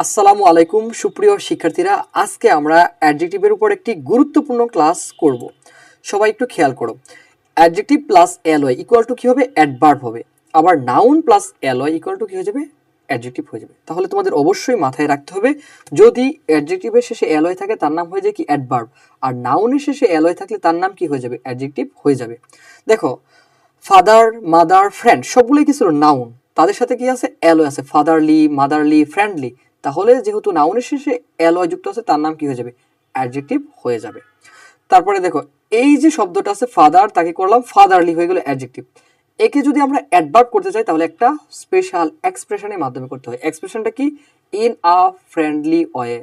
আসসালামু আলাইকুম, সুপ্রিয় শিক্ষার্থীরা। আজকে আমরা অ্যাডজেক্টিভের উপর একটি গুরুত্বপূর্ণ ক্লাস করব। সবাই একটু খেয়াল করো। Adjective plus ly equal to কী হবে? অ্যাডভার্ব হবে। আবার noun plus ly equal to কী হয়ে যাবে? অ্যাডজেক্টিভ হয়ে যাবে। তাহলে তোমাদের অবশ্যই মাথায় রাখতে হবে, যদি অ্যাডজেক্টিভের শেষে অ্যালয় থাকে, তার নাম হয়ে যায় কি? অ্যাডভার্ব। আর নাউনের শেষে অ্যালয় থাকলে তার নাম কি হয়ে যাবে? অ্যাডজেক্টিভ হয়ে যাবে। দেখো, ফাদার, মাদার, ফ্রেন্ড সবগুলোই কি ছিল? নাউন। তাদের সাথে কি আছে? অ্যালয় আছে। Fatherly, motherly, friendly. তাহলে যেহেতু নাউনের শেষে অ্যালয় যুক্ত আছে, তার নাম কি হয়ে যাবে? অ্যাডজেক্টিভ হয়ে যাবে। তারপরে দেখো, এই যে শব্দটা আছে ফাদার তাকে করলাম ফাদারলি হয়ে গেল অ্যাডজেক্টিভ একে যদি আমরা অ্যাডভার্ব করতে চাই, তাহলে একটা স্পেশাল এক্সপ্রেশনের মাধ্যমে করতে হয়। এক্সপ্রেশনটা কি? ইন আ ফ্রেন্ডলি ওয়ে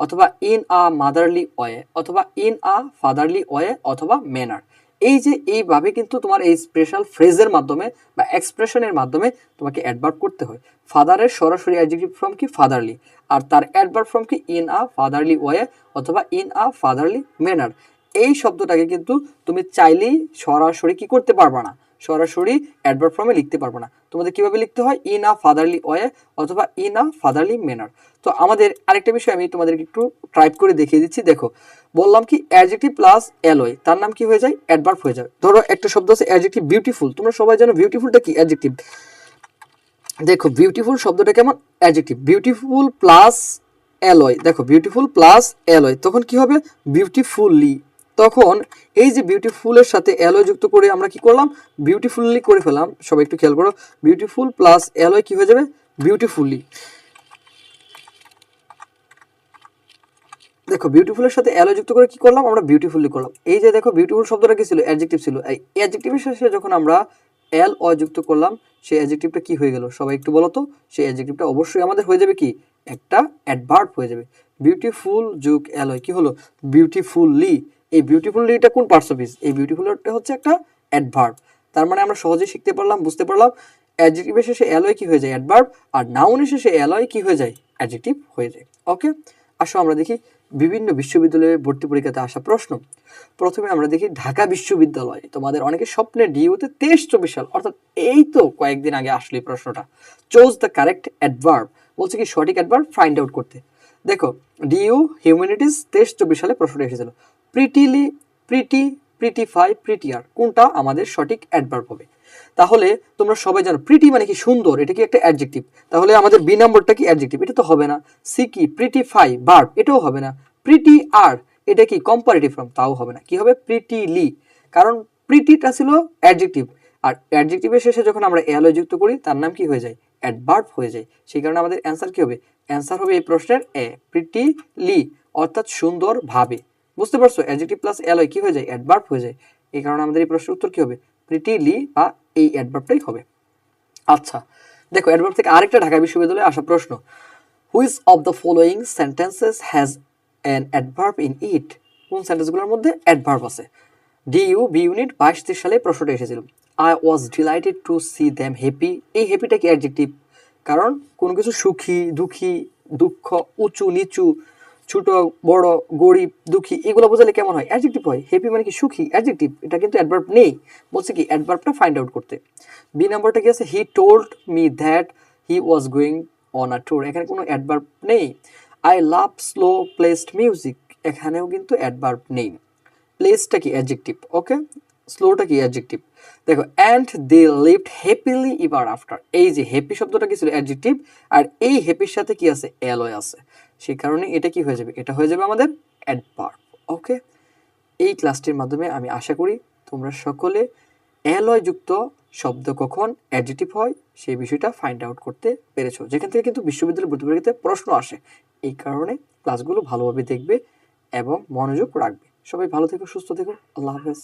অথবা ইন আ মাদারলি ওয়ে অথবা ইন আ ফাদারলি ওয়ে অথবা ম্যানার এই যে এইভাবে কিন্তু তোমার এই স্পেশাল ফ্রেজের মাধ্যমে বা এক্সপ্রেশনের মাধ্যমে তোমাকে অ্যাডভার্ট করতে হয়। ফাদারের সরাসরি অ্যাডজেক্টিভ ফর্ম কি? ফাদারলি আর তার অ্যাডভার্ট ফর্ম কি? ইন আ ফাদারলি ওয়ে অথবা ইন আ ফাদারলি ম্যানার এই শব্দটাকে কিন্তু তুমি চাইলেই সরাসরি কি করতে পারবা না। সরাসরি অ্যাডভার্ট ফর্মে লিখতে পারব না। তোমাদের কীভাবে লিখতে হয়? ইন আ ফাদারলি ওয়ে অথবা ইন আ ফাদারলি ম্যানার তো আমাদের আরেকটা বিষয় আমি তোমাদেরকে একটু টাইপ করে দেখিয়ে দিচ্ছি। দেখো, বললাম কি অ্যাডজেক্টিভ প্লাস অ্যালয় তার নাম কি হয়ে যায়? অ্যাডভার্ব হয়ে যায়। ধরো, একটা শব্দ আছে অ্যাডজেক্টিভ বিউটিফুল তোমরা সবাই জানো বিউটিফুলটা কি? অ্যাডজেক্টিভ দেখো বিউটিফুল শব্দটা কেমন? অ্যাডজেক্টিভ বিউটিফুল প্লাস অ্যালয় দেখো বিউটিফুল প্লাস অ্যালয় তখন কি হবে? বিউটিফুললি তখন এই যে বিউটিফুলের সাথে অ্যালয় যুক্ত করে আমরা কি করলাম? বিউটিফুললি করে ফেলাম। সবাই একটু খেয়াল করো। বিউটিফুল প্লাস অ্যালয় কি হয়ে যাবে? বিউটিফুললি দেখো বিউটিফুলের সাথে অ্যালয় যুক্ত করে কি করলাম? আমরা বিউটিফুলি করলাম। এই যে দেখো বিউটিফুল শব্দটা কি ছিল? অ্যাডজেক্টিভ ছিল। এই অ্যাডজেক্টিভের শেষে যখন আমরা এল অ যুক্ত করলাম, সেই অ্যাডজেক্টিভটা কি হয়ে গেল? সবাই একটু বলো তো, সেই অ্যাডজেক্টিভটা অবশ্যই আমাদের হয়ে যাবে কি? একটা অ্যাডভার্ব হয়ে যাবে। বিউটিফুল যুগ অ্যালয় কি হলো? বিউটিফুললি এই বিউটিফুললিটা কোন পার্টস অফ এই বিউটিফুলটা হচ্ছে একটা অ্যাডভার্ব তার মানে আমরা সহজেই শিখতে পারলাম, বুঝতে পারলাম অ্যাডজেক্টিভের শেষে অ্যালয় কি হয়ে যায়? অ্যাডভার্ব আর নাউনের শেষে অ্যালয় কি হয়ে যায়? অ্যাডজেক্টিভ হয়ে যায়। ওকে আসো আমরা দেখি বিভিন্ন বিশ্ববিদ্যালয়ে ভর্তি পরীক্ষাতে আসা প্রশ্ন। প্রথমে আমরা দেখি ঢাকা বিশ্ববিদ্যালয়। তোমাদের অনেকে স্বপ্নের ডিউতে তেইশ চব্বিশ সাল, অর্থাৎ এই তো কয়েকদিন আগে আসলে প্রশ্নটা। চোজ দ্য কারেক্ট অ্যাডভার্ব বলছে কি সঠিক অ্যাডভার্ব ফাইন্ড আউট করতে। দেখো, ডিউ হিউম্যানিটিস তেইশ চব্বিশ সালে প্রশ্নটা এসেছিল। প্রিটিলি, প্রিটি, প্রিটিফাই, প্রিটিয়ার, কোনটা আমাদের সঠিক অ্যাডভার্ব হবে? তাহলে তোমরা সবাই জানো প্রিটি মানে কি সুন্দর, এটা কি একটা অ্যাডজেক্টিভ তাহলে আমাদের বি নম্বরটা কি অ্যাডজেক্টিভ এটা তো হবে না। সি কি? প্রিটিফাই ভার্ব এটাও হবে না। প্রিটি আর এটা কি কম্পারেটিভ ফর্ম তাও হবে না। কি হবে? প্রিটিলি কারণ প্রিটিটা ছিল অ্যাডজেক্টিভ আর অ্যাডজেক্টিভের শেষে যখন আমরা অ্যালয় যুক্ত করি, তার নাম কি হয়ে যায়? অ্যাডভার্ব হয়ে যায়। সেই কারণে আমাদের অ্যান্সার কি হবে? অ্যান্সার হবে এই প্রশ্নের এ প্রিটিলি অর্থাৎ সুন্দর ভাবে বুঝতে পারছ? অ্যাডজেক্টিভ প্লাস অ্যালয় কি হয়ে যায়? অ্যাডভার্ব হয়ে যায়। এই কারণে আমাদের এই প্রশ্নের উত্তর কি হবে? প্রিটিলি বা এই অ্যাডভার্বটাই হবে। আচ্ছা দেখো অ্যাডভার্ব থেকে আরেকটা ঢাকা বিশ্ববিদ্যালয়ে আসা প্রশ্ন। Which of the following sentences has an adverb in it কোন সেন্টেন্সগুলোর মধ্যে অ্যাডভার্ব আছে? ডি ইউ বি ইউনিট বাইশ তেইশ সালে প্রশ্নটা এসেছিল। I was delighted to see them happy এই হ্যাপিটা কি অ্যাডজেক্টিভ কারণ কোনো কিছু সুখী, দুঃখী, দুঃখ, উঁচু, নিচু ছোট, বড়, গরিব, দুঃখী, এগুলো বোঝালে কেমন হয়? অ্যাডজেক্টিভ হয়। হ্যাপি মানে কি সুখী? অ্যাডজেক্টিভ এটা কিন্তু অ্যাডভার্ব নেই। বলছে কি? অ্যাডভার্বটা ফাইন্ড আউট করতে। বি নাম্বারটা কি আছে? He told me that he was going on a tour এখানে কোনো অ্যাডভার্ব নেই। I love slow placed music এখানেও কিন্তু অ্যাডভার্ব নেই। প্লেসটা কি? অ্যাডজেক্টিভ ওকে স্লোটা কি? অ্যাডজেক্টিভ দেখো and they lived happily ever after এই যে হ্যাপি শব্দটা কি ছিল? অ্যাডজেক্টিভ আর এই হ্যাপির সাথে কি আছে? অ্যালয় আছে। সেই কারণে এটা কি হয়ে যাবে? এটা হয়ে যাবে আমাদের অ্যাডভার্ব ওকে এই ক্লাসটির মাধ্যমে আমি আশা করি তোমরা সকলে অ্যালয় যুক্ত শব্দ কখন অ্যাডজেক্টিভ হয় সেই বিষয়টা ফাইন্ড আউট করতে পেরেছ। যেখান থেকে কিন্তু বিশ্ববিদ্যালয় ভর্তি পরীক্ষাতে প্রশ্ন আসে। এই কারণে ক্লাসগুলো ভালোভাবে দেখবে এবং মনোযোগ রাখবে। সবাই ভালো থেকো, সুস্থ থেকো। আল্লাহ হাফেজ।